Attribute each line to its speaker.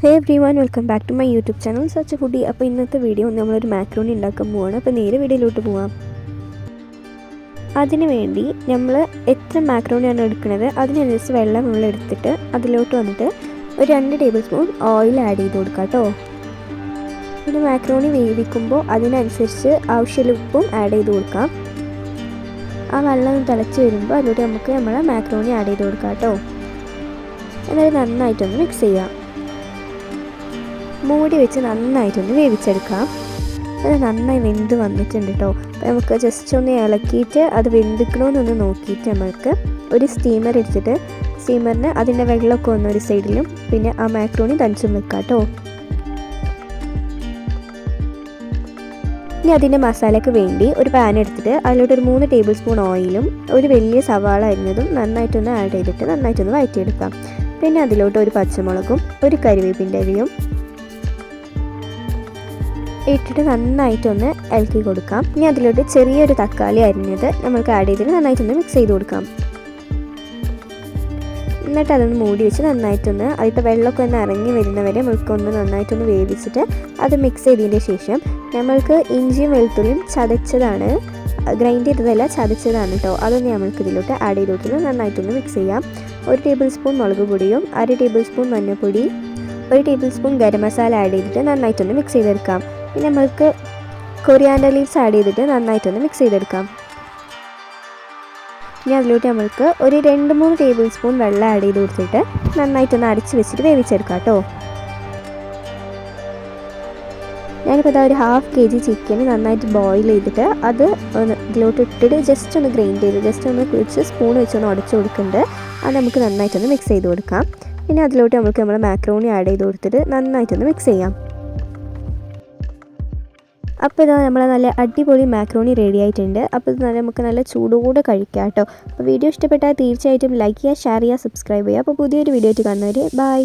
Speaker 1: Hey everyone welcome back to my YouTube channel such foodie അപ്പോൾ ഇന്നത്തെ video നമ്മളൊരു macaroni ഉണ്ടാക്കാൻ പോവാണ്. അപ്പോൾ നേരെ വീഡിയോയിലോട്ട് പോവാം. അതിന് വേണ്ടി നമ്മൾ എത്ര മാക്രോണിയാണ് എടുക്കുന്നത്? അതിനനുസരിച്ച് വെള്ളം നമ്മൾ എടുത്തിട്ട് അതിലോട്ട് വന്നിട്ട് ഒരു രണ്ട് ടേബിൾ സ്പൂൺ ഓയിൽ ആഡ് ചെയ്ത് കൊടുക്കാം കേട്ടോ. പിന്നെ മാക്രോണി വേവിക്കുമ്പോൾ അതിനനുസരിച്ച് ആവശ്യമുള്ള ഉപ്പും ആഡ് ചെയ്ത് കൊടുക്കാം. ആ വെള്ളം തിളച്ച് വരുമ്പോൾ അതിലൂടെ നമുക്ക് നമ്മൾ മാക്രോണി ആഡ് ചെയ്ത് കൊടുക്കാം കേട്ടോ. എന്നിട്ട് നന്നായിട്ടൊന്ന് മിക്സ് ചെയ്യാം. മൂടി വെച്ച് നന്നായിട്ടൊന്ന് വേവിച്ചെടുക്കാം. അത് നന്നായി വെന്ത് വന്നിട്ടുണ്ട് കേട്ടോ അപ്പോൾ നമുക്ക് ജസ്റ്റ് ഒന്ന് ഇളക്കിയിട്ട് അത് വെന്തിക്കണമെന്നൊന്ന് നോക്കിയിട്ട് നമ്മൾക്ക് ഒരു സ്റ്റീമർ എടുത്തിട്ട് സ്റ്റീമറിന് അതിന്റെ വെള്ളമൊക്കെ ഒന്ന് ഒരു സൈഡിലും പിന്നെ ആ മാക്രോണി തനിച്ചും വെക്കാം കേട്ടോ ഇനി അതിന്റെ മസാലയ്ക്ക് വേണ്ടി ഒരു പാൻ എടുത്തിട്ട് അതിലോട്ട് ഒരു മൂന്ന് ടേബിൾ സ്പൂൺ ഓയിലും ഒരു വലിയ സവാള അരിഞ്ഞതും നന്നായിട്ടൊന്ന് ആഡ് ചെയ്തിട്ട് നന്നായിട്ടൊന്ന് വഴറ്റിയെടുക്കാം പിന്നെ അതിലോട്ട് ഒരു പച്ചമുളകും ഒരു കരിവേപ്പിന്റെ അരിയും ഇട്ടിട്ട് നന്നായിട്ടൊന്ന് ഇളക്കി കൊടുക്കാം. ഇനി അതിലോട്ട് ചെറിയൊരു തക്കാളി അരിഞ്ഞത് നമുക്ക് ആഡ് ചെയ്തിട്ട് നന്നായിട്ടൊന്ന് മിക്സ് ചെയ്ത് കൊടുക്കാം. എന്നിട്ട് അതൊന്ന് മൂടി വെച്ച് നന്നായിട്ടൊന്ന് അതിന്റെ വെള്ളമൊക്കെ ഒന്ന് ഇറങ്ങി വരുന്നവരെ നമ്മൾക്കൊന്ന് നന്നായിട്ടൊന്ന് വേവിച്ചിട്ട് അത് മിക്സ് ചെയ്തതിന്റെ ശേഷം നമ്മൾക്ക് ഇഞ്ചിയും വെളുത്തുള്ളിയും ചതച്ചതാണ്. ഗ്രൈൻഡ് ചെയ്തതല്ല ചതച്ചതാണ് കേട്ടോ അതൊന്ന് നമ്മൾക്ക് ഇതിലോട്ട് ആഡ് ചെയ്ത് കൊടുത്തിട്ട് നന്നായിട്ടൊന്ന് മിക്സ് ചെയ്യാം. ഒരു ടേബിൾ സ്പൂൺ മുളക് പൊടിയും അര ടേബിൾ സ്പൂൺ മഞ്ഞൾപ്പൊടി ഒരു tablespoon garam masala add ചെയ്തിട്ട് നന്നായിട്ടൊന്ന് മിക്സ് ചെയ്തെടുക്കാം. പിന്നെ നമ്മൾക്ക് കൊറിയാൻഡർ ലീവ്സ് ആഡ് ചെയ്തിട്ട് നന്നായിട്ടൊന്ന് മിക്സ് ചെയ്തെടുക്കാം. ഇനി അതിലോട്ട് നമ്മൾക്ക് ഒരു രണ്ട് മൂന്ന് ടേബിൾ സ്പൂൺ വെള്ളം ആഡ് ചെയ്ത് കൊടുത്തിട്ട് നന്നായിട്ടൊന്ന് അരച്ച് വെച്ചിട്ട് വേവിച്ചെടുക്കാം കേട്ടോ ഞാനിപ്പോൾ ഇതാ ഒരു ഹാഫ് കെ ജി ചിക്കൻ നന്നായിട്ട് ബോയിൽ ചെയ്തിട്ട് അത് ഒന്ന് ഇതിലോട്ട് ഇട്ടിട്ട് ജസ്റ്റ് ഒന്ന് ഗ്രൈൻഡ് ചെയ്ത് ജസ്റ്റ് ഒന്ന് കുഴിച്ച് സ്പൂൺ വെച്ചൊന്ന് ഉടച്ച് കൊടുക്കുന്നുണ്ട്. അത് നമുക്ക് നന്നായിട്ടൊന്ന് മിക്സ് ചെയ്ത് കൊടുക്കാം. ഇനി അതിലോട്ട് നമുക്ക് നമ്മൾ മാക്രോണി ആഡ് ചെയ്ത് കൊടുത്തിട്ട് നന്നായിട്ടൊന്ന് മിക്സ് ചെയ്യാം. അപ്പോൾ ഇതാ നമ്മളെ നല്ല അടിപൊളി മാക്രോണി റെഡി ആയിട്ടുണ്ട്. അപ്പോൾ ഇത് നമുക്ക് നല്ല ചൂടോടെ കഴിക്കാം കേട്ടോ. അപ്പോൾ വീഡിയോ ഇഷ്ടപ്പെട്ടാൽ തീർച്ചയായിട്ടും ലൈക്ക് ചെയ്യുക ഷെയർ ചെയ്യുക സബ്സ്ക്രൈബ് ചെയ്യുക. അപ്പോൾ പുതിയൊരു വീഡിയോ ആയിട്ട് കാണുന്നവർ ബൈ